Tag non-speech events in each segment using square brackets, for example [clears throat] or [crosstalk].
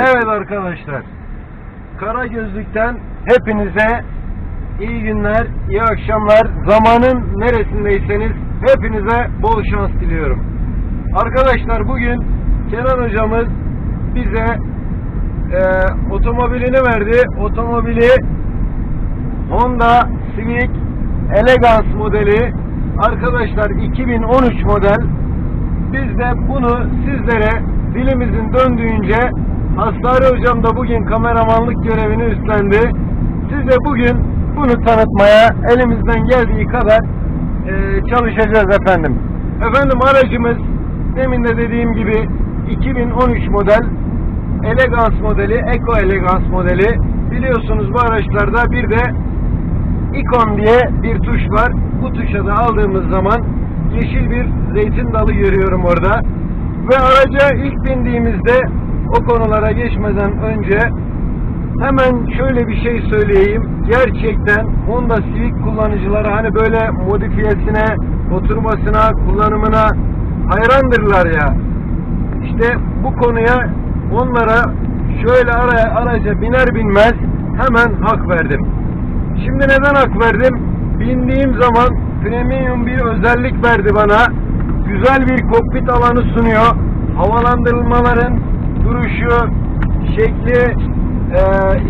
Evet arkadaşlar. Kara Gözlük'ten hepinize iyi günler, iyi akşamlar. Zamanın neresindeyseniz hepinize bol şans diliyorum. Arkadaşlar bugün Kenan hocamız bize e, otomobilini verdi. Otomobili Honda Civic Elegance modeli. Arkadaşlar 2013 model. Biz de bunu sizlere dilimizin döndüğünce Hastari hocam da bugün kameramanlık görevini üstlendi. Size bugün bunu tanıtmaya elimizden geldiği kadar e, çalışacağız efendim. Efendim aracımız demin de dediğim gibi 2013 model Elegance modeli, Eco Elegance modeli. Biliyorsunuz bu araçlarda bir de ikon diye bir tuş var. Bu tuşa da aldığımız zaman yeşil bir zeytin dalı görüyorum orada. Ve araca ilk bindiğimizde o konulara geçmeden önce hemen şöyle bir şey söyleyeyim. Gerçekten Honda Civic kullanıcıları hani böyle modifiyesine, oturmasına, kullanımına hayrandırlar ya. İşte bu konuya onlara şöyle araya araca biner binmez hemen hak verdim. Şimdi neden hak verdim? Bindiğim zaman premium bir özellik verdi bana. Güzel bir kokpit alanı sunuyor. Havalandırılmaların duruşu, şekli,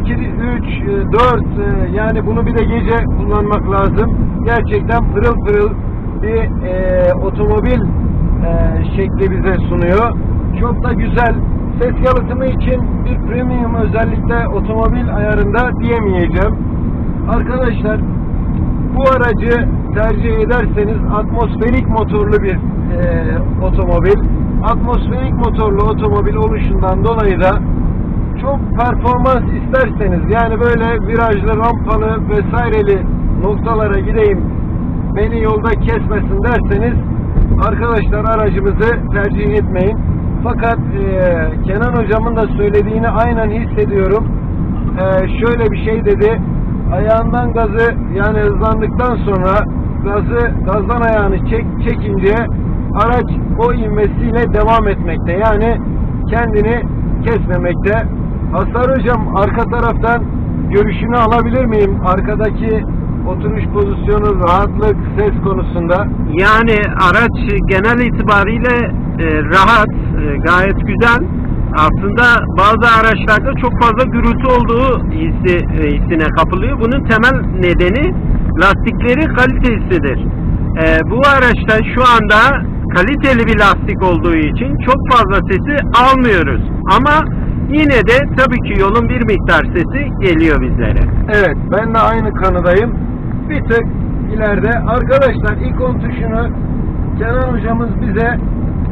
2, 3, 4 yani bunu bir de gece kullanmak lazım. Gerçekten pırıl pırıl bir e, otomobil e, şekli bize sunuyor. Çok da güzel. Ses yalıtımı için bir premium özellikle otomobil ayarında diyemeyeceğim. Arkadaşlar bu aracı tercih ederseniz atmosferik motorlu bir e, otomobil. Atmosferik motorlu otomobil oluşundan dolayı da çok performans isterseniz yani böyle virajlı, rampalı vesaireli noktalara gideyim beni yolda kesmesin derseniz arkadaşlar aracımızı tercih etmeyin. Fakat e, Kenan hocamın da söylediğini aynen hissediyorum. E, şöyle bir şey dedi. Ayağından gazı yani hızlandıktan sonra gazı gazdan ayağını çek, çekince araç o ivmesiyle devam etmekte. Yani kendini kesmemekte. Hasar hocam arka taraftan görüşünü alabilir miyim? Arkadaki oturuş pozisyonu, rahatlık, ses konusunda. Yani araç genel itibariyle e, rahat, e, gayet güzel. Aslında bazı araçlarda çok fazla gürültü olduğu hissi, e, hissine kapılıyor. Bunun temel nedeni lastikleri kalitesidir. E, bu araçta şu anda kaliteli bir lastik olduğu için çok fazla sesi almıyoruz. Ama yine de tabii ki yolun bir miktar sesi geliyor bizlere. Evet ben de aynı kanıdayım. Bir tık ileride. Arkadaşlar ikon tuşunu Kenan hocamız bize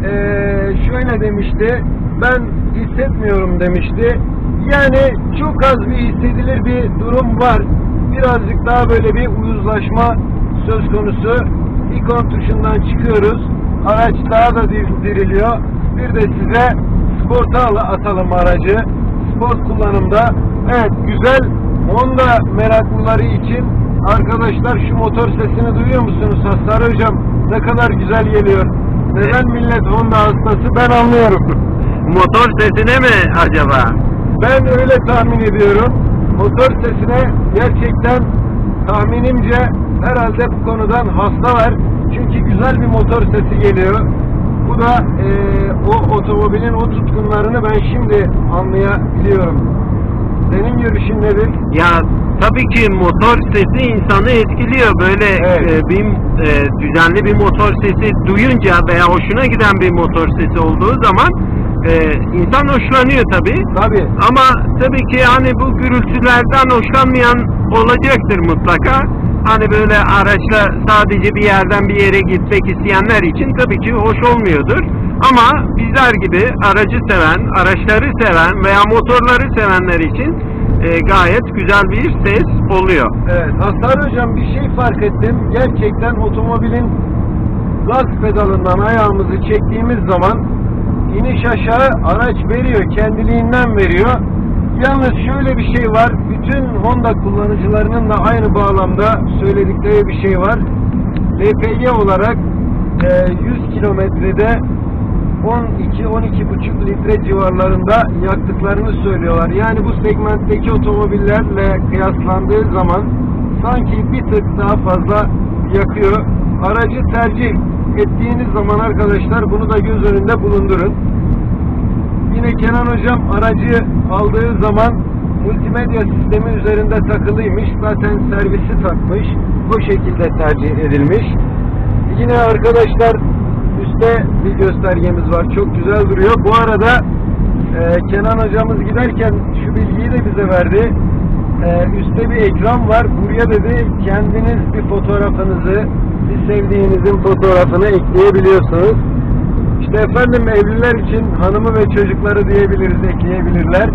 eee, şöyle demişti. Ben hissetmiyorum demişti. Yani çok az bir hissedilir bir durum var. Birazcık daha böyle bir uyuzlaşma söz konusu. İkon tuşundan çıkıyoruz. Araç daha da dir- diriliyor. Bir de size sporta al- atalım aracı. Sport kullanımda. Evet güzel Honda meraklıları için arkadaşlar şu motor sesini duyuyor musunuz Hasar hocam? Ne kadar güzel geliyor. Neden millet Honda hastası ben anlıyorum. Motor sesine mi acaba? Ben öyle tahmin ediyorum. Motor sesine gerçekten tahminimce herhalde bu konudan hastalar. Çünkü güzel bir motor sesi geliyor. Bu da eee, o otomobilin o tutkunlarını ben şimdi anlayabiliyorum. Senin görüşün nedir? Ya tabii ki motor sesi insanı etkiliyor. Böyle Evet. e, bir e, düzenli bir motor sesi duyunca veya hoşuna giden bir motor sesi olduğu zaman e, insan hoşlanıyor tabii. Tabii. Ama tabii ki hani bu gürültülerden hoşlanmayan olacaktır mutlaka. Hani böyle araçla sadece bir yerden bir yere gitmek isteyenler için tabii ki hoş olmuyordur. Ama bizler gibi aracı seven, araçları seven veya motorları sevenler için e, gayet güzel bir ses oluyor. Evet, Hasar hocam bir şey fark ettim. Gerçekten otomobilin gaz pedalından ayağımızı çektiğimiz zaman iniş aşağı araç veriyor, kendiliğinden veriyor. Yalnız şöyle bir şey var. Bütün Honda kullanıcılarının da aynı bağlamda söyledikleri bir şey var. LPG olarak e, 100 kilometrede 12-12,5 litre civarlarında yaktıklarını söylüyorlar. Yani bu segmentteki otomobillerle kıyaslandığı zaman sanki bir tık daha fazla yakıyor. Aracı tercih ettiğiniz zaman arkadaşlar bunu da göz önünde bulundurun. Yine Kenan Hocam aracı aldığı zaman multimedya sistemi üzerinde takılıymış. Zaten servisi takmış. Bu şekilde tercih edilmiş. Yine arkadaşlar üstte bir göstergemiz var. Çok güzel duruyor. Bu arada e, Kenan hocamız giderken şu bilgiyi de bize verdi. E, üstte bir ekran var. Buraya dedi kendiniz bir fotoğrafınızı, bir sevdiğinizin fotoğrafını ekleyebiliyorsunuz. İşte efendim evliler için hanımı ve çocukları diyebiliriz, ekleyebilirler.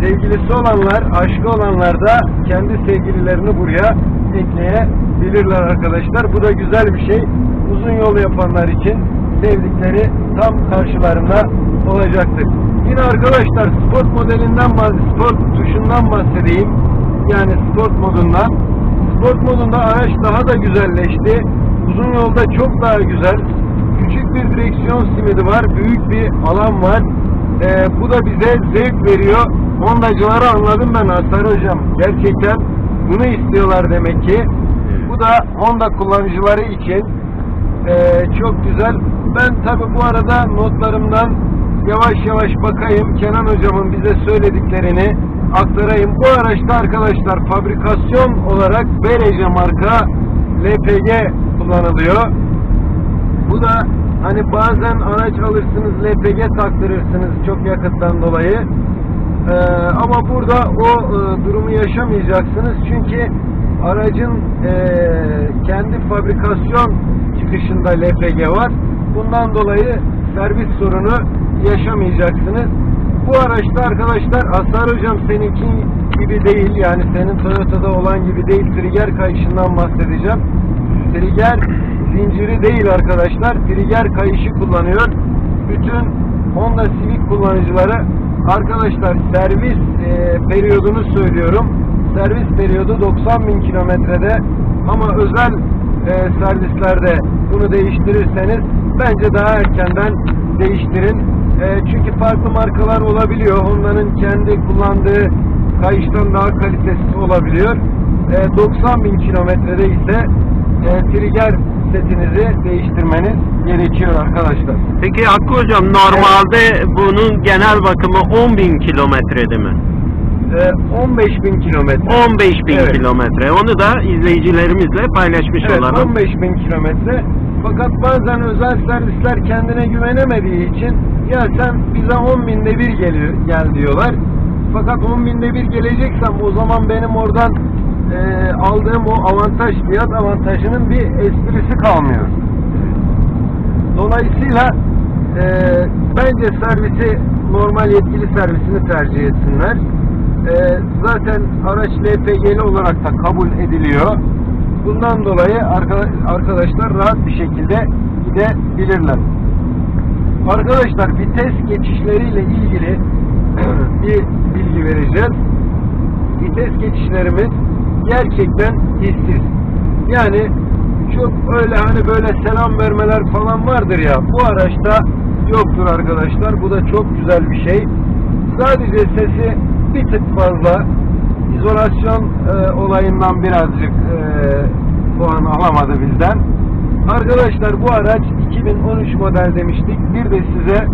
Sevgilisi olanlar, aşkı olanlar da kendi sevgililerini buraya ekleyebilirler arkadaşlar. Bu da güzel bir şey. Uzun yol yapanlar için sevdikleri tam karşılarında olacaktır. Yine arkadaşlar sport modelinden, sport tuşundan bahsedeyim. Yani sport modundan. Sport modunda araç daha da güzelleşti. Uzun yolda çok daha güzel. Küçük bir direksiyon simidi var. Büyük bir alan var. Ee, bu da bize zevk veriyor. Hondacıları anladım ben Hasar Hocam. Gerçekten bunu istiyorlar demek ki. Bu da Honda kullanıcıları için ee, çok güzel. Ben tabi bu arada notlarımdan yavaş yavaş bakayım. Kenan hocamın bize söylediklerini aktarayım. Bu araçta arkadaşlar fabrikasyon olarak BRC marka LPG kullanılıyor. Bu da hani bazen araç alırsınız LPG taktırırsınız çok yakıttan dolayı. Ee, ama burada o e, durumu yaşamayacaksınız çünkü aracın e, kendi fabrikasyon çıkışında LPG var. Bundan dolayı servis sorunu yaşamayacaksınız. Bu araçta arkadaşlar Asar hocam seninki gibi değil yani senin Toyota'da olan gibi değil trigger kayışından bahsedeceğim. Trigger zinciri değil arkadaşlar. Trigger kayışı kullanıyor. Bütün Honda Civic kullanıcıları arkadaşlar servis e, periyodunu söylüyorum. Servis periyodu 90 bin kilometrede ama özel e, servislerde bunu değiştirirseniz bence daha erkenden değiştirin. E, çünkü farklı markalar olabiliyor. Honda'nın kendi kullandığı kayıştan daha kalitesiz olabiliyor. E, 90 bin kilometrede ise e, trigger setinizi değiştirmeniz gerekiyor arkadaşlar. Peki Hakkı Hocam normalde bunun genel bakımı 10 bin kilometrede mi? E, 15 bin kilometre. 15 bin Evet. kilometre. Onu da izleyicilerimizle paylaşmış Evet, olalım. 15 bin kilometre. Fakat bazen özel servisler kendine güvenemediği için ya sen bize 10 binde bir geliyor, gel diyorlar. Fakat 10 binde bir geleceksem o zaman benim oradan e, aldığım o avantaj, fiyat avantajının bir esprisi kalmıyor. Dolayısıyla e, bence servisi normal yetkili servisini tercih etsinler. E, zaten araç LPG'li olarak da kabul ediliyor. Bundan dolayı arka- arkadaşlar rahat bir şekilde gidebilirler. Arkadaşlar vites geçişleriyle ilgili [clears throat] bir bilgi vereceğiz. Vites geçişlerimiz gerçekten hissiz. Yani çok öyle hani böyle selam vermeler falan vardır ya bu araçta yoktur arkadaşlar. Bu da çok güzel bir şey. Sadece sesi bir tık fazla izolasyon e, olayından birazcık e, puan alamadı bizden. Arkadaşlar bu araç 2013 model demiştik. Bir de size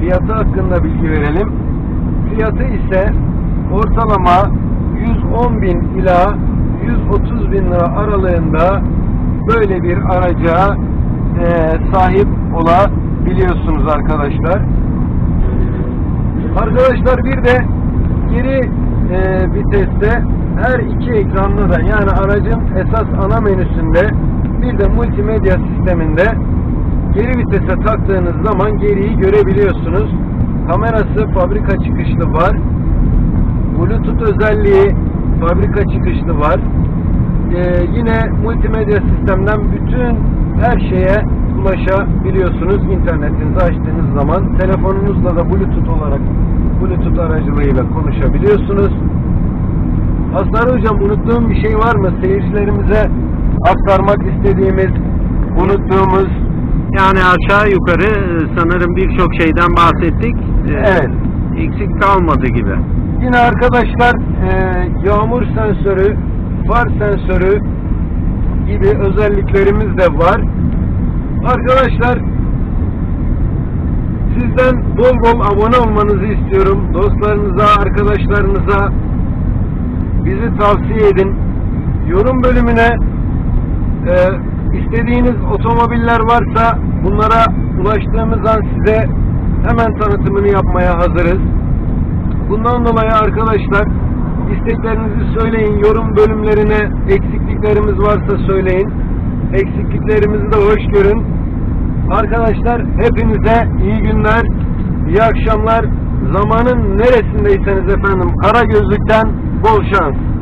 fiyatı hakkında bilgi verelim. Fiyatı ise ortalama 110 bin ila 130 bin lira aralığında böyle bir araca e, sahip olabiliyorsunuz arkadaşlar. Arkadaşlar bir de geri e, viteste her iki ekranda da yani aracın esas ana menüsünde bir de multimedya sisteminde geri vitese taktığınız zaman geriyi görebiliyorsunuz. Kamerası fabrika çıkışlı var. Bluetooth özelliği fabrika çıkışlı var. Ee, yine multimedya sistemden bütün her şeye ulaşabiliyorsunuz internetinizi açtığınız zaman. Telefonunuzla da Bluetooth olarak Bluetooth aracılığıyla konuşabiliyorsunuz. Aslar Hocam unuttuğum bir şey var mı? Seyircilerimize aktarmak istediğimiz, unuttuğumuz Yani aşağı yukarı e, sanırım birçok şeyden bahsettik. E, Evet. Eksik kalmadı gibi. Yine arkadaşlar e, yağmur sensörü, far sensörü gibi özelliklerimiz de var. Arkadaşlar sizden bol bol abone olmanızı istiyorum. Dostlarınıza, arkadaşlarınıza bizi tavsiye edin. Yorum bölümüne e, istediğiniz otomobiller varsa bunlara ulaştığımız an size hemen tanıtımını yapmaya hazırız. Bundan dolayı arkadaşlar isteklerinizi söyleyin. Yorum bölümlerine eksikliklerimiz varsa söyleyin. Eksikliklerimizi de hoş görün. Arkadaşlar hepinize iyi günler, iyi akşamlar. Zamanın neresindeyseniz efendim Kara Gözlük'ten bol şans.